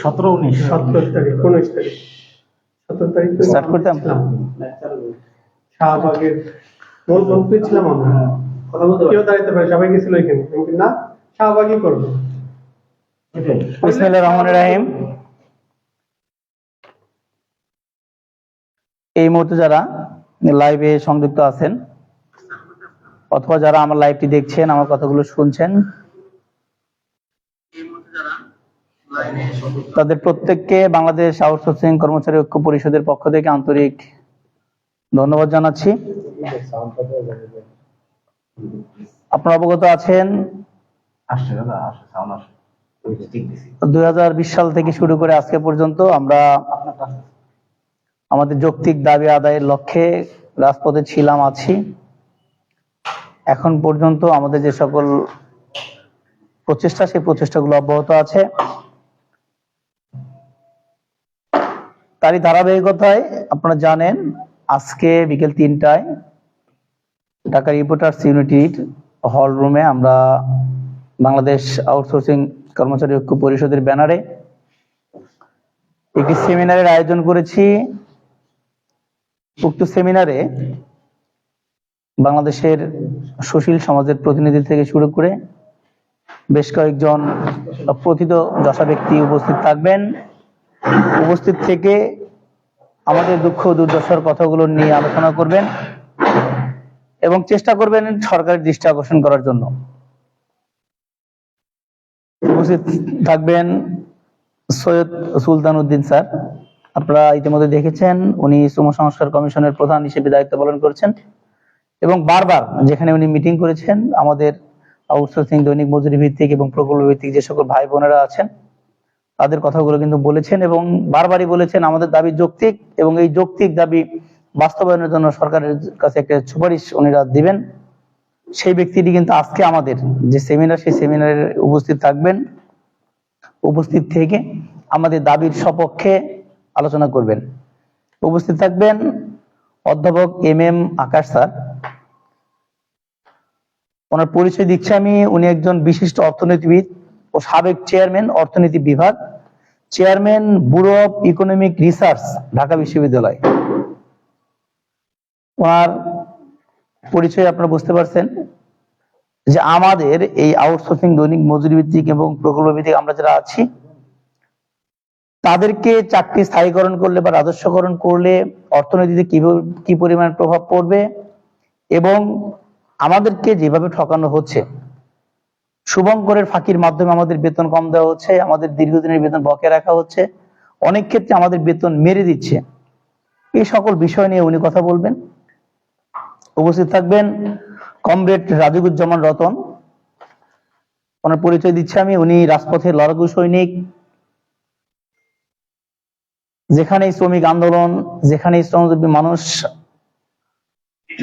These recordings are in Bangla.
সতেরো উনিশ। সতেরো তারিখ উনিশ তারিখ। সতেরো তারিখ করতাম? শাহবাগের মূল বক্তব্য ছিলাম আমরা। কথা বলতে কেউ দাঁড়াতে পারে সবাই গেছিল এখানে। আমি না শাহবাগই করব। বিসমিল্লাহির রহমানির রহিম। এই মুহূর্তে যারা লাইভে সংযুক্ত আছেন অথবা যারা আমার লাইভটি দেখছেন আমার কথাগুলো শুনছেন তাদের প্রত্যেককে বাংলাদেশ আউটসোর্সিং কর্মচারী ঐক্য পরিষদের পক্ষ থেকে আন্তরিক ধন্যবাদ জানাচ্ছি। আপনারা অবগত আছেন? দুই হাজার বিশ সাল থেকে শুরু করে আজকে পর্যন্ত আমরা আমাদের যৌক্তিক দাবি আদায়ের লক্ষ্যে রাজপথে ছিলাম আছি। এখন পর্যন্ত আমাদের যে সকল প্রচেষ্টা, সেই প্রচেষ্টাগুলো অব্যাহত আছে। তারই ধারাবাহিকতায় আপনারা জানেন, আজকে বিকেল তিনটায় ঢাকা রিপোর্টার্স ইউনিটির হল রুমে আমরা বাংলাদেশ আউটসোর্সিং কর্মচারী ঐক্য পরিষদের ব্যানারে একটি সেমিনারের আয়োজন করেছি। উক্ত সেমিনারে বাংলাদেশের সুশীল সমাজের প্রতিনিধি থেকে শুরু করে বেশ কয়েকজন প্রথিত দশা ব্যক্তি উপস্থিত থাকবেন। উপস্থিত থেকে আমাদের দুঃখ দুর্দশার কথাগুলো নিয়ে আলোচনা করবেন এবং চেষ্টা করবেন সরকারের দৃষ্টি আকর্ষণ করার জন্য। উপস্থিত থাকবেন সৈয়দ সুলতান উদ্দিন স্যার। আপনারা ইতিমধ্যে দেখেছেন, উনি শ্রম সংস্কার কমিশনের প্রধান হিসেবে দায়িত্ব পালন করছেন। এবং বারবার যেখানে উনি মিটিং করেছেন, আমাদের আউটসোর্সিং দৈনিক মজুরি ভিত্তিক এবং প্রকল্প ভিত্তিক যে সকল ভাই বোনেরা আছেন, তাদের কথাগুলো কিন্তু বলেছেন এবং বারবারই বলেছেন, আমাদের দাবি যৌক্তিক এবং এই যৌক্তিক দাবি বাস্তবায়নের জন্য সরকারের কাছে একটা সুপারিশ উনিরা দিবেন। সেই ব্যক্তিটি কিন্তু আজকে আমাদের, যে সেমিনার সেই সেমিনারে উপস্থিত থাকবেন, উপস্থিত থেকে আমাদের দাবির সপক্ষে আলোচনা করবেন। উপস্থিত থাকবেন অধ্যাপক এম এম আকাশ স্যার। ওনার পরিচয় দিচ্ছি আমি। উনি একজন বিশিষ্ট অর্থনীতিবিদ ও সাবেক চেয়ারম্যান অর্থনীতি বিভাগ, chairman bureau of economic research Dhaka বিশ্ববিদ্যালয়। ওনার পরিচয় আপনারা বুঝতে পারছেন যে আমাদের এই আউটসোর্সিং দৈনিক মজুরি ভিত্তিক এবং প্রকল্প ভিত্তিক আমরা যারা আছি, তাদেরকে চাকরি স্থায়ীকরণ করলে বা রাজস্বকরণ করলে অর্থনীতিতে কি পরিমাণ প্রভাব পড়বে এবং আমাদেরকে যেভাবে ঠকানো হচ্ছে, শুভঙ্করের ফাঁকির মাধ্যমে আমাদের বেতন কম দেওয়া হচ্ছে, আমাদের দীর্ঘদিনের বেতন বকে রাখা হচ্ছে, অনেক ক্ষেত্রে আমাদের বেতন মেরে দিচ্ছে। এই সকল বিষয় নিয়ে উনি কথা বলবেন। উপস্থিত থাকবেন কমরেড রাজিবুজ্জামান রতন। ওনার পরিচয় দিচ্ছি আমি। উনি রাজপথের লড়াকু সৈনিক। যেখানেই শ্রমিক আন্দোলন, যেখানেই শ্রমজীবী মানুষ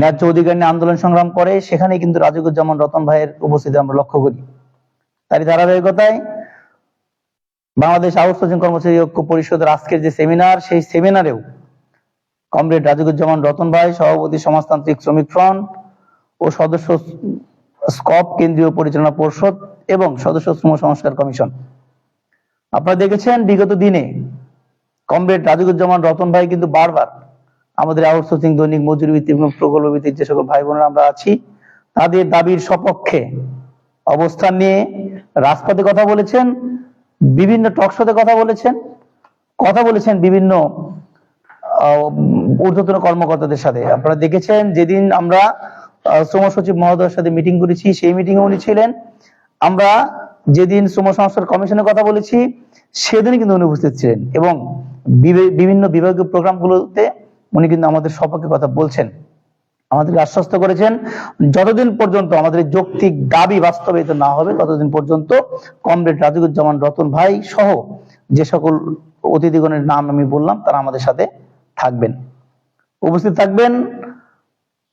ন্যায্য অধিকার নিয়ে আন্দোলন সংগ্রাম করে, সেখানেই কিন্তু রাজিবুজ্জামান রতন ভাইয়ের উপস্থিতি আমরা লক্ষ্য করি। তারই ধারাবাহিকতায় বাংলাদেশ আউটসোর্সিং কর্মচারী ঐক্য পরিষদের আজকের যে সেমিনার, সেই সেমিনারেও কমরেড রাজিকুজ্জামান রতন ভাই, সভাপতি সমাজতান্ত্রিক শ্রমিক ফ্রন্ট ও সদস্য স্কপ কেন্দ্রীয় পরিচালনা পর্ষদ এবং সদস্য শ্রম সংস্কার কমিশন। আপনারা দেখেছেন, বিগত দিনে কমরেড রাজিকুজ্জামান, রতন ভাই কিন্তু বারবার আমাদের আউটসোর্সিং দৈনিক মজুরি ভিত্তিক এবং প্রকল্প ভিত্তিক যে সকল ভাই বোনেরা আমরা আছি, তাদের দাবির সপক্ষে অবস্থান নিয়ে রাজপথে কথা বলেছেন, বিভিন্ন টকশোতে কথা বলেছেন কথা বলেছেন বিভিন্ন ঊর্ধ্বতন কর্মকর্তাদের সাথে। আপনারা দেখেছেন যেদিন আমরা শ্রম সচিব মহোদয়ের সাথে মিটিং করেছি, সেই মিটিং এ উনি ছিলেন। আমরা যেদিন শ্রম সংস্কার কমিশনের কথা বলেছি সেদিনই কিন্তু উনি উপস্থিত ছিলেন এবং বিভিন্ন বিভাগীয় প্রোগ্রামগুলোতে উনি কিন্তু আমাদের সপক্ষে কথা বলছেন। আমাদেরকে আশ্বস্ত করেছেন, যতদিন পর্যন্ত আমাদের যৌক্তিক দাবি বাস্তবায়িত না হবে, ততদিন পর্যন্ত কমরেড রাজিকুজ্জামান, রতন ভাই সহ যে সকল অতিথিগণের নাম আমি বললাম, তারা আমাদের সাথে থাকবেন। উপস্থিত থাকবেন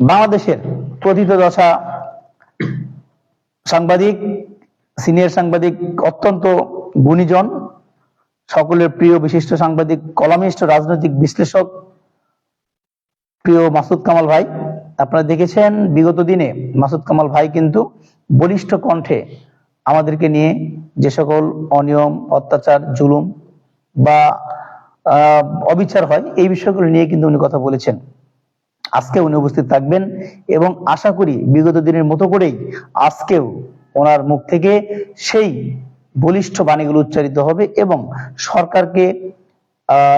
বাংলাদেশের প্রথিত দশা সাংবাদিক, সিনিয়র সাংবাদিক, অত্যন্ত গুণীজন সকলের প্রিয় বিশিষ্ট সাংবাদিক, কলামিস্ট, রাজনৈতিক বিশ্লেষক, প্রিয় মাসুদ কামাল ভাই, আপনারা দেখেছেন বিগত দিনে মাসুদ কামাল ভাই কিন্তু বলিষ্ঠ কণ্ঠে আমাদেরকে নিয়ে যে সকল অনিয়ম, অত্যাচার, জুলুম বা অবিচার হয়, এই বিষয়গুলো নিয়ে কিন্তু উনি কথা বলেছেন। আজকে উনি উপস্থিত থাকবেন এবং আশা করি বিগত দিনের মতো করেই আজকেও ওনার মুখ থেকে সেই বলিষ্ঠ বাণীগুলো উচ্চারিত হবে এবং সরকারকে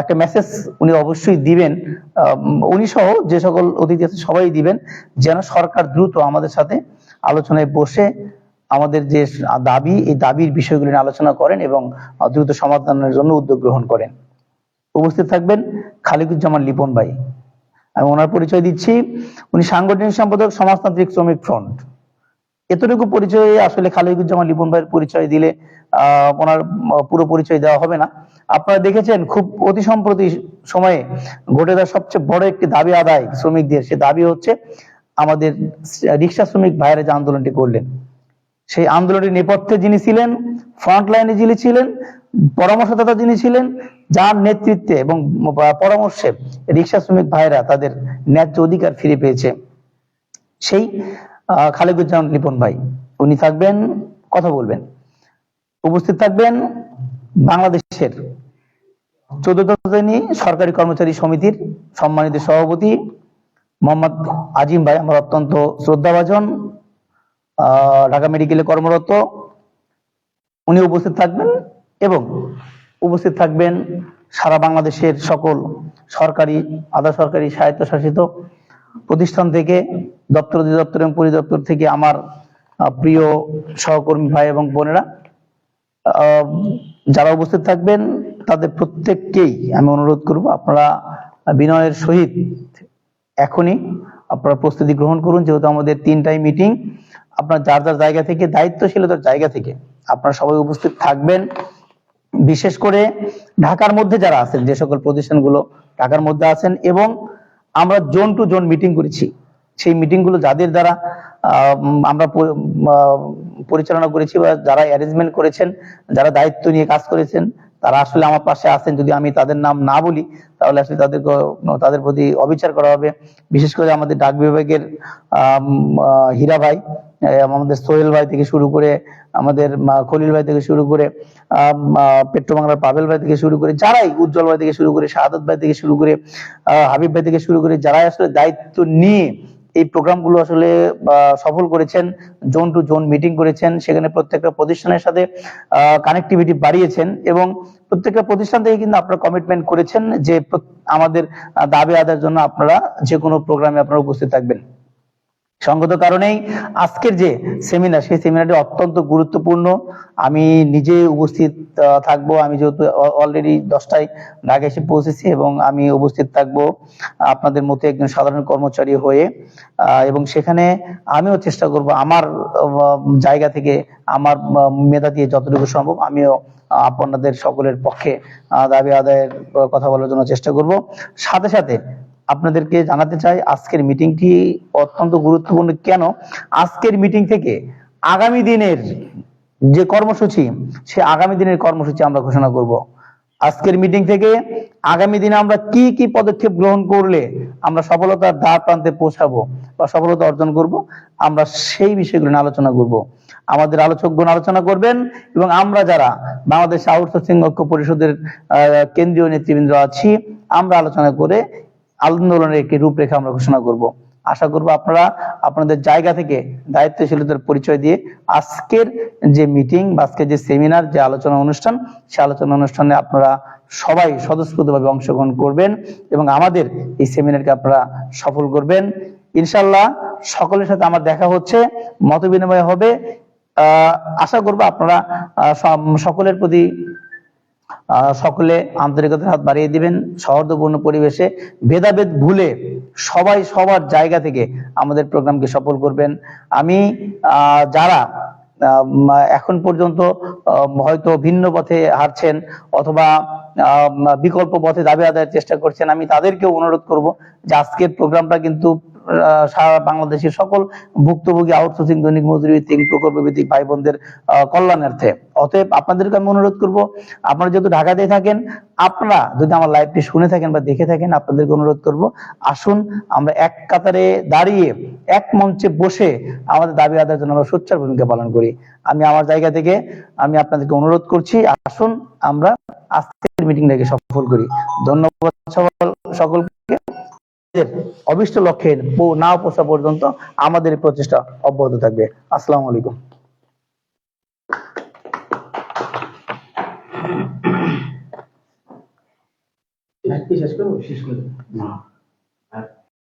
একটা মেসেজ উনি অবশ্যই দিবেন। উনি সহ যে সকল অতিথি আছে সবাই দিবেন যেন সরকার দ্রুত আমাদের সাথে আলোচনায় বসে আমাদের যে দাবি, এই দাবির বিষয়গুলি নিয়ে আলোচনা করেন এবং দ্রুত সমাধানের জন্য উদ্যোগ গ্রহণ করেন। উপস্থিত থাকবেন খালিকুজ্জামান লিপন ভাই। আমি ওনার পরিচয় দিচ্ছি। উনি সাংগঠনিক সম্পাদক, সমাজতান্ত্রিক শ্রমিক ফ্রন্ট। এতটুকু পরিচয় আসলে খালিকুজ্জামান লিপন ভাইয়ের পরিচয় দিলে ওনার পুরো পরিচয় দেওয়া হবে না। আপনারা দেখেছেন খুব অতি সম্প্রতি সময়ে ঘটে যাওয়া সবচেয়ে বড় একটি দাবি আদায় শ্রমিকদের। সে দাবি হচ্ছে আমাদের রিক্সা শ্রমিক ভাইয়েরা যে আন্দোলনটি করলেন সেই আন্দোলনের নেপথ্যে যিনি ছিলেন ফ্রন্ট লাইনে যিনি ছিলেন পরামর্শদাতা যিনি ছিলেন যার নেতৃত্বে এবং পরামর্শে রিক্সা শ্রমিক ভাইরা তাদের ন্যায্য অধিকার ফিরে পেয়েছে সেই আহ, খালেকুজ্জামান লিপন ভাই। উনি থাকবেন কথা বলবেন। উপস্থিত থাকবেন বাংলাদেশের চোদ্দ শ্রেণি সরকারি কর্মচারী সমিতির সম্মানিত সভাপতি মোহাম্মদ আজিম ভাই, আমার অত্যন্ত শ্রদ্ধাভাজন ঢাকা মেডিকেলে কর্মরত। উনি উপস্থিত থাকবেন এবং উপস্থিত থাকবেন সারা বাংলাদেশের সকল সরকারি, আধা সরকারি স্বায়ত্তশাসিত প্রতিষ্ঠান থেকে, দপ্তর অধিদপ্তর এবং পরিদপ্তর থেকে আমার প্রিয় সহকর্মী ভাই এবং বোনেরা। যারা উপস্থিত থাকবেন, তাদের প্রত্যেককেই আমি অনুরোধ করব, আপনারা বিনয়ের সহিত এখনই আপনারা প্রস্তুতি গ্রহণ করুন, যেহেতু আমাদের তিনটাই মিটিং আপনার যার যার জায়গা থেকে, দায়িত্বশীলতার জায়গা থেকে আপনারা সবাই উপস্থিত থাকবেন। বিশেষ করে ঢাকার মধ্যে যারা আছেন, যে সকল প্রতিষ্ঠানগুলো ঢাকার মধ্যে আছেন, এবং আমরা জোন টু জোন মিটিং করেছি। সেই মিটিংগুলো যাদের দ্বারা আমরা পরিচালনা করেছি বা যারা অ্যারেঞ্জমেন্ট করেছেন, যারা দায়িত্ব নিয়ে কাজ করেছেন, তারা আসলে আমার পাশে আছেন। যদি আমি তাদের নাম না বলি, তাহলে আসলে তাদের তাদের প্রতি অবিচার করা হবে। বিশেষ করে আমাদের ডাক বিভাগের হীরা ভাই আমাদের সোহেল ভাই থেকে শুরু করে আমাদের খলিল ভাই থেকে শুরু করে পেট্রোবাংলার পাবেল ভাই থেকে শুরু করে, যারাই উজ্জ্বল ভাই থেকে শুরু করে, শাহাদত ভাই থেকে শুরু করে হাবিব ভাই থেকে শুরু করে, যারাই আসলে দায়িত্ব নিয়ে এই প্রোগ্রামগুলো আসলে সফল করেছেন, জোন টু জোন মিটিং করেছেন, সেখানে প্রত্যেকটা প্রতিষ্ঠানের সাথে কানেক্টিভিটি বাড়িয়েছেন এবং প্রত্যেকটা প্রতিষ্ঠান থেকে কিন্তু আপনারা কমিটমেন্ট করেছেন যে আমাদের দাবি আদায়ের জন্য আপনারা যে কোনো প্রোগ্রামে আপনারা উপস্থিত থাকবেন। সঙ্গত কারণেই আজকের যে সেমিনার সেই সেমিনারটি অত্যন্ত গুরুত্বপূর্ণ। আমি নিজে উপস্থিত থাকব। আমি যেহেতু অলরেডি দশটায় ঢাকা এসে পৌঁছেছি এবং আমি উপস্থিত থাকব আপনাদের মতো একজন সাধারণ কর্মচারী হয়ে। এবং সেখানে আমিও চেষ্টা করব আমার জায়গা থেকে আমার মেধা দিয়ে যতটুকু সম্ভব আমিও আপনাদের সকলের পক্ষে দাবি আদায়ের কথা বলার জন্য চেষ্টা করব। সাথে সাথে আপনাদেরকে জানাতে চাই, আজকের মিটিংটি অত্যন্ত গুরুত্বপূর্ণ। কেন? আজকের মিটিং থেকে আগামী দিনের যে কর্মসূচি, সে আগামী দিনের কর্মসূচি আমরা ঘোষণা করব। আজকের মিটিং থেকে আগামী দিনে আমরা কি কি পদক্ষেপ গ্রহণ করলে আমরা সফলতার দ্বার প্রান্তে পৌঁছাবো বা সফলতা অর্জন করব, আমরা সেই বিষয়গুলো নিয়ে আলোচনা করব। আমাদের আলোচকগণ আলোচনা করবেন এবং আমরা যারা বাংলাদেশ আউটসোর্সিং ঐক্য পরিষদের কেন্দ্রীয় নেতৃবৃন্দ আছি, আমরা আলোচনা করে আন্দোলনের একটি রূপরেখা আমরা ঘোষণা করব। আশা করব আপনারা আপনাদের জায়গা থেকে দায়িত্বশীলতার পরিচয় দিয়ে আজকের যে মিটিং বা আজকের যে সেমিনার, যে আলোচনা অনুষ্ঠান, সে আলোচনা অনুষ্ঠানে আপনারা সবাই স্বতঃস্ফূর্তভাবে অংশগ্রহণ করবেন এবং আমাদের এই সেমিনারকে আপনারা সফল করবেন। ইনশাল্লাহ সকলের সাথে আমার দেখা হচ্ছে মত বিনিময় হবে আশা করব আপনারা সকলের প্রতি সকলে আন্তরিকতার হাত বাড়িয়ে দিবেন। সৌহার্দ্যপূর্ণ পরিবেশে ভেদাভেদ ভুলে সবাই সবার জায়গা থেকে আমাদের প্রোগ্রামকে সফল করবেন। আমি যারা এখন পর্যন্ত হয়তো ভিন্ন পথে হারছেন অথবা বিকল্প পথে দাবি আদায়ের চেষ্টা করছেন, আমি তাদেরকেও অনুরোধ করব যে আজকের প্রোগ্রামটা কিন্তু সারা বাংলাদেশের সকল ভুক্তভোগী, আউটসোর্সিং, দৈনিক মজুরি ভিত্তিক প্রকল্প ভিত্তিক ভাই বোনদের কল্যাণার্থে। অতএব আপনাদেরকে আমি অনুরোধ করব, আপনারা যেহেতু ঢাকাতে থাকেন, আপনারা যদি আমার লাইভটি শুনে থাকেন বা দেখে থাকেন, আপনাদেরকে অনুরোধ করব, আসুন, আমরা এক কাতারে দাঁড়িয়ে, এক মঞ্চে বসে আমাদের দাবি আদায়ের জন্য আমরা সোচ্চার ভূমিকা পালন করি। আমি আমার জায়গা থেকে, আমি আপনাদেরকে অনুরোধ করছি, আসুন, আমরা আজকের মিটিংটাকে সফল করি। ধন্যবাদ সকল সকলকে। অবিষ্ট লক্ষ্যে না পৌঁছা পর্যন্ত আমাদের প্রচেষ্টা অব্যাহত থাকবে। আসসালামু আলাইকুম। শেষ করব? শেষ করে দাও।